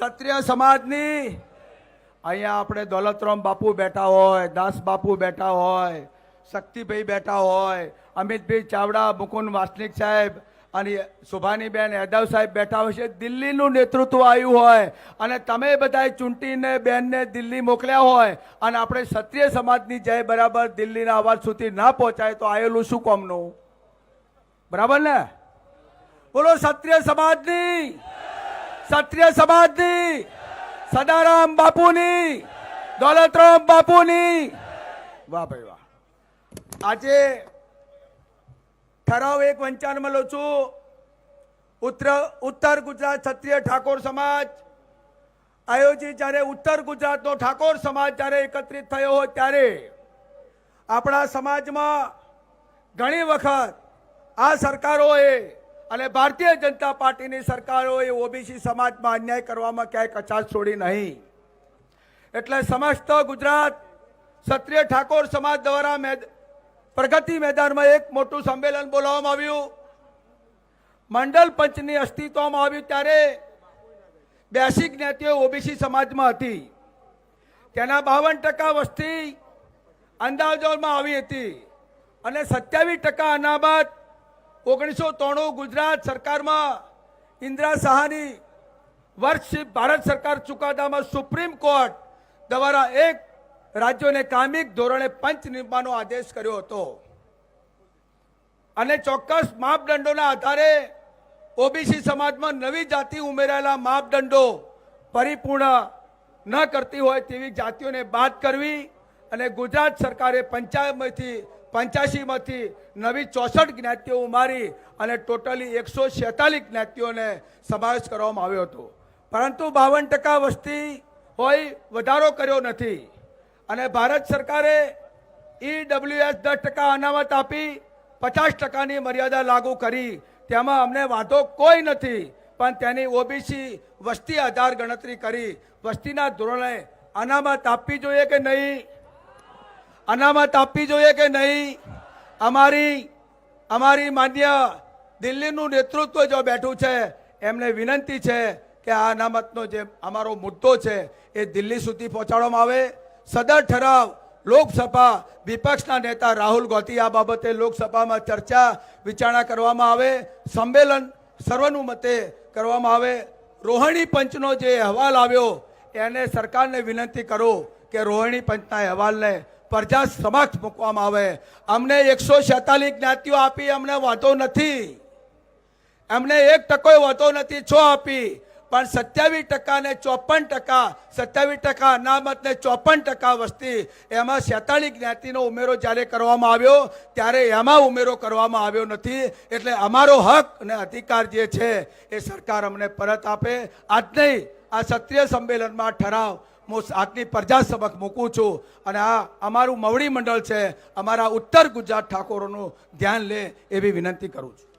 ક્ષત્રિય સમાજની. અહીંયા આપણે દોલતરામ બાપુ બેઠા હોય, દાસ બાપુ બેઠા હોય, શક્તિભાઈ બેઠા હોય, અમિતભાઈ ચાવડા, મુકુંદ વાસનિક સાહેબ અને સુભાનીબેન યાદવ સાહેબ બેઠા હોય છે. દિલ્હીનું નેતૃત્વ આવ્યું હોય અને તમે બધાએ ચૂંટીને બેનને દિલ્હી મોકલ્યા હોય અને આપણે ક્ષત્રિય સમાજની જય બરાબર દિલ્હીના અવાજ સુધી ના પહોંચાય તો આવેલું શું કોમનું? બરાબર ને? બોલો ક્ષત્રિય સમાજની. ક્ષત્રિય સમાજની, સદારામ બાપુની, દોલતરામ બાપુની. વાહ ભાઈ વાહ. આજે ઠરાવ એક વંચાનમાં મળો છું. ઉત્તર ઉત્તર ગુજરાત ક્ષત્રિય ઠાકોર સમાજ આયોજિત જ્યારે ઉત્તર ગુજરાતનો ઠાકોર સમાજ જ્યારે એકત્રિત થયો હોય ત્યારે આપણા સમાજમાં ઘણી વખત આ સરકારોએ અને ભારતીય જનતા પાર્ટીની સરકારોએ ઓબીસી સમાજમાં અન્યાય કરવામાં ક્યાંય કચાશ છોડી નહીં. એટલે સમસ્ત ગુજરાત ક્ષત્રિય ઠાકોર સમાજ દ્વારા મેદ- પ્રગતિ મેદાનમાં એક મોટું સંમેલન બોલાવવામાં આવ્યું. મંડળ પંચની અસ્તિત્વમાં આવ્યું ત્યારે બ્યાસી જ્ઞાતિઓ ઓબીસી સમાજમાં હતી. તેના બાવન ટકા વસ્તી અંદાજોમાં આવી હતી અને સત્યાવીસ ટકા અનામત ઓગણીસો ત્રાણું ગુજરાત સરકારમાં ઇન્દિરા શાહની વર્ષ ભારત સરકાર ચુકાદામાં સુપ્રીમ કોર્ટ દ્વારા એક રાજ્યોને કામિક ધોરણે પંચ નિર્માણનો આદેશ કર્યો હતો. અને ચોક્કસ માપદંડોના આધારે ઓબીસી સમાજમાં નવી જાતિ ઉમેરાયેલા માપદંડો પરિપૂર્ણ ન કરતી હોય તેવી જાતિઓને બાદ કરવી અને ગુજરાત સરકારે પંચાયતમાંથી પંચ્યાસીમાંથી નવી ચોસઠ જ્ઞાતિઓ ઉમારી અને ટોટલી એકસો છેતાલીસ જ્ઞાતિઓને સમાવેશ કરવામાં આવ્યો હતો. પરંતુ બાવન ટકા વસ્તી હોય વધારો કર્યો નથી. અને ભારત સરકારે ઈડબ્લ્યુએસ દસ ટકા અનામત આપી પચાસ ટકાની મર્યાદા લાગુ કરી. તેમાં અમને વાંધો કોઈ નથી, પણ તેની ઓબીસી વસ્તી આધાર ગણતરી કરી વસ્તીના ધોરણે અનામત આપવી જોઈએ કે નહીં? અનામત આપવી જોઈએ કે નહીં? અમારી અમારી માન્ય દિલ્હીનું નેતૃત્વ જો બેઠું છે, એમને વિનંતી છે કે આ અનામતનો જે અમારો મુદ્દો છે, એ દિલ્હી સુધી પહોંચાડવામાં આવે. સદર ઠરાવ લોકસભા વિપક્ષના નેતા રાહુલ ગાંધી આ બાબતે લોકસભામાં ચર્ચા વિચારણા કરવામાં આવે, સંમેલન સર્વાનુમતે કરવામાં આવે. રોહિણી પંચનો જે અહેવાલ આવ્યો, એને સરકારને વિનંતી કરો કે રોહિણી પંચના અહેવાલને પ્રજા સમક્ષ મૂકવામાં આવે. અમને એકસો છેતાલીસ જ્ઞાતિઓ આપી, અમને વાંધો નથી. એમને એક ટકો વાંધો નથી, છો આપી. પણ સત્યાવીસ ટકા ને ચોપન ટકા, સત્યાવીસ ટકા અનામત ને ચોપન ટકા વસ્તી, એમાં છેતાલીસ જ્ઞાતિનો ઉમેરો જ્યારે કરવામાં આવ્યો, ત્યારે એમાં ઉમેરો કરવામાં આવ્યો નથી. એટલે અમારો હક અને અધિકાર જે છે, એ સરકાર અમને પરત આપે. આજ નહીં, આ ક્ષત્રિય સંમેલનમાં ઠરાવ. હું આજની પ્રજા સબક મૂકું છું. અને આ અમારું મવડી મંડળ છે. અમારા ઉત્તર ગુજરાત ઠાકોરોનું ધ્યાન લે એવી વિનંતી કરું છું.